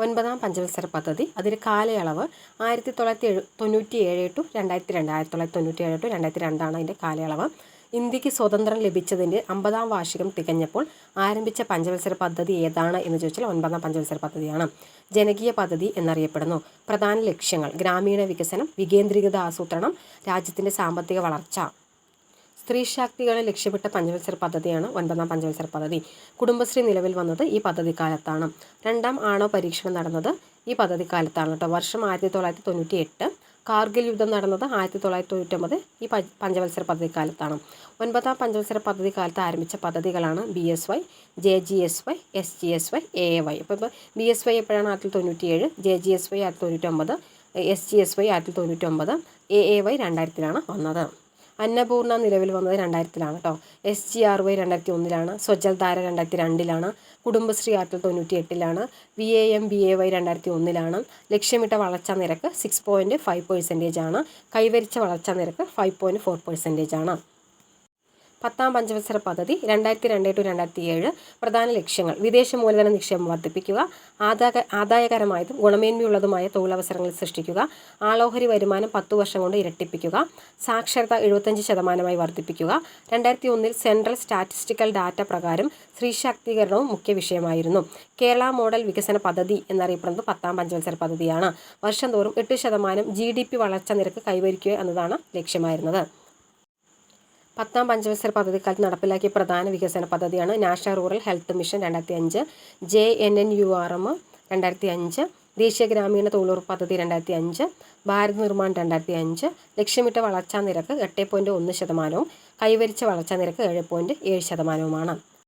ഒൻപതാം പഞ്ചവത്സര പദ്ധതി. അതിന്റെ കാലയളവ് ആയിരത്തി തൊള്ളായിരത്തി എഴു തൊണ്ണൂറ്റി ഏഴ് ടു രണ്ടായിരത്തി രണ്ട് ആയിരത്തി തൊള്ളായിരത്തി തൊണ്ണൂറ്റി ഏഴ് ടു രണ്ടായിരത്തി രണ്ടാണ് അതിന്റെ കാലയളവ്. ഇന്ത്യയ്ക്ക് സ്വതന്ത്രം ലഭിച്ചതിന്റെ അമ്പതാം വാർഷികം തികഞ്ഞപ്പോൾ ആരംഭിച്ച പഞ്ചവത്സര പദ്ധതി ഏതാണ് എന്ന് ചോദിച്ചാൽ ഒൻപതാം പഞ്ചവത്സര പദ്ധതിയാണ്. ജനകീയ പദ്ധതി എന്നറിയപ്പെടുന്നു. പ്രധാന ലക്ഷ്യങ്ങൾ ഗ്രാമീണ വികസനം വികേന്ദ്രീകൃത ആസൂത്രണം രാജ്യത്തിന്റെ സാമ്പത്തിക വളർച്ച. സ്ത്രീ ശാക്തീകരണം ലക്ഷ്യമിട്ട പഞ്ചവത്സര പദ്ധതിയാണ് ഒൻപതാം പഞ്ചവത്സര പദ്ധതി. കുടുംബശ്രീ നിലവിൽ വന്നത് ഈ പദ്ധതി കാലത്താണ് രണ്ടാം ആണവ പരീക്ഷണം നടന്നത് ഈ പദ്ധതി കാലത്താണ് കേട്ടോ. വർഷം ആയിരത്തി തൊള്ളായിരത്തി തൊണ്ണൂറ്റി എട്ട് കാർഗിൽ യുദ്ധം നടന്നത് ആയിരത്തി തൊള്ളായിരത്തി തൊണ്ണൂറ്റൊമ്പത് ഈ പഞ്ചവത്സര പദ്ധതി കാലത്താണ് ഒൻപതാം പഞ്ചവത്സര പദ്ധതി കാലത്ത് ആരംഭിച്ച പദ്ധതികളാണ് B S Y J G S Y S G S Y A Y. അപ്പോൾ ഇപ്പോൾ ബി എസ് വൈ എപ്പോഴാണ് ആയിരത്തി തൊണ്ണൂറ്റി ഏഴ് ജെ ജി എസ് വൈ ആയിരത്തി തൊണ്ണൂറ്റൊമ്പത് എസ് ജി എസ് വൈ ആയിരത്തി തൊണ്ണൂറ്റൊമ്പത് എ എ വൈ രണ്ടായിരത്തിലാണ് വന്നത്. അന്നപൂർണ നിലവിൽ വന്നത് രണ്ടായിരത്തിലാണ് കേട്ടോ. എസ് ജി ആർ വൈ രണ്ടായിരത്തി ഒന്നിലാണ് സ്വജൽധാര രണ്ടായിരത്തി രണ്ടിലാണ് കുടുംബശ്രീ ആയിരത്തി തൊണ്ണൂറ്റി എട്ടിലാണ് V A M B A Y രണ്ടായിരത്തി ഒന്നിലാണ് ലക്ഷ്യമിട്ട വളർച്ചാ നിരക്ക് സിക്സ് പോയിന്റ് ഫൈവ് പെർസെന്റേജ് ആണ്. കൈവരിച്ച വളർച്ചാ നിരക്ക് ഫൈവ് പോയിന്റ് ഫോർ പെർസെന്റേജ് ആണ്. പത്താം പഞ്ചവത്സര പദ്ധതി രണ്ടായിരത്തി രണ്ട് ടു രണ്ടായിരത്തി ഏഴ് പ്രധാന ലക്ഷ്യങ്ങൾ. വിദേശ മൂലധന നിക്ഷേപം വർദ്ധിപ്പിക്കുക ആദായ ആദായകരമായതും ഗുണമേന്മയുള്ളതുമായ തൊഴിലവസരങ്ങൾ സൃഷ്ടിക്കുക ആളോഹരി വരുമാനം പത്തു വർഷം കൊണ്ട് ഇരട്ടിപ്പിക്കുക സാക്ഷരത എഴുപത്തഞ്ച് ശതമാനമായി വർദ്ധിപ്പിക്കുക. രണ്ടായിരത്തി ഒന്നിൽ സെൻട്രൽ സ്റ്റാറ്റിസ്റ്റിക്കൽ ഡാറ്റ പ്രകാരം സ്ത്രീ ശാക്തീകരണവും മുഖ്യ വിഷയമായിരുന്നു. കേരള മോഡൽ വികസന പദ്ധതി എന്നറിയപ്പെടുന്നത് പത്താം പഞ്ചവത്സര പദ്ധതിയാണ്. വർഷം തോറും എട്ട് ശതമാനം ജി ഡി പി വളർച്ചാ നിരക്ക് കൈവരിക്കുക എന്നതാണ് ലക്ഷ്യമായിരുന്നത്. പത്താം പഞ്ചവത്സര പദ്ധതിക്കാലത്ത് നടപ്പിലാക്കിയ പ്രധാന വികസന പദ്ധതിയാണ് നാഷണൽ റൂറൽ ഹെൽത്ത് മിഷൻ രണ്ടായിരത്തി അഞ്ച് J N N U R M രണ്ടായിരത്തി അഞ്ച് ദേശീയ ഗ്രാമീണ തൊഴിലുറപ്പ് പദ്ധതി രണ്ടായിരത്തി അഞ്ച് ഭാരത് നിർമ്മാൺ രണ്ടായിരത്തി അഞ്ച് ലക്ഷ്യമിട്ട വളർച്ചാ നിരക്ക് എട്ട് പോയിന്റ് ഒന്ന് ശതമാനവും കൈവരിച്ച വളർച്ചാ നിരക്ക് ഏഴ് പോയിന്റ് ഏഴ് ശതമാനവുമാണ്.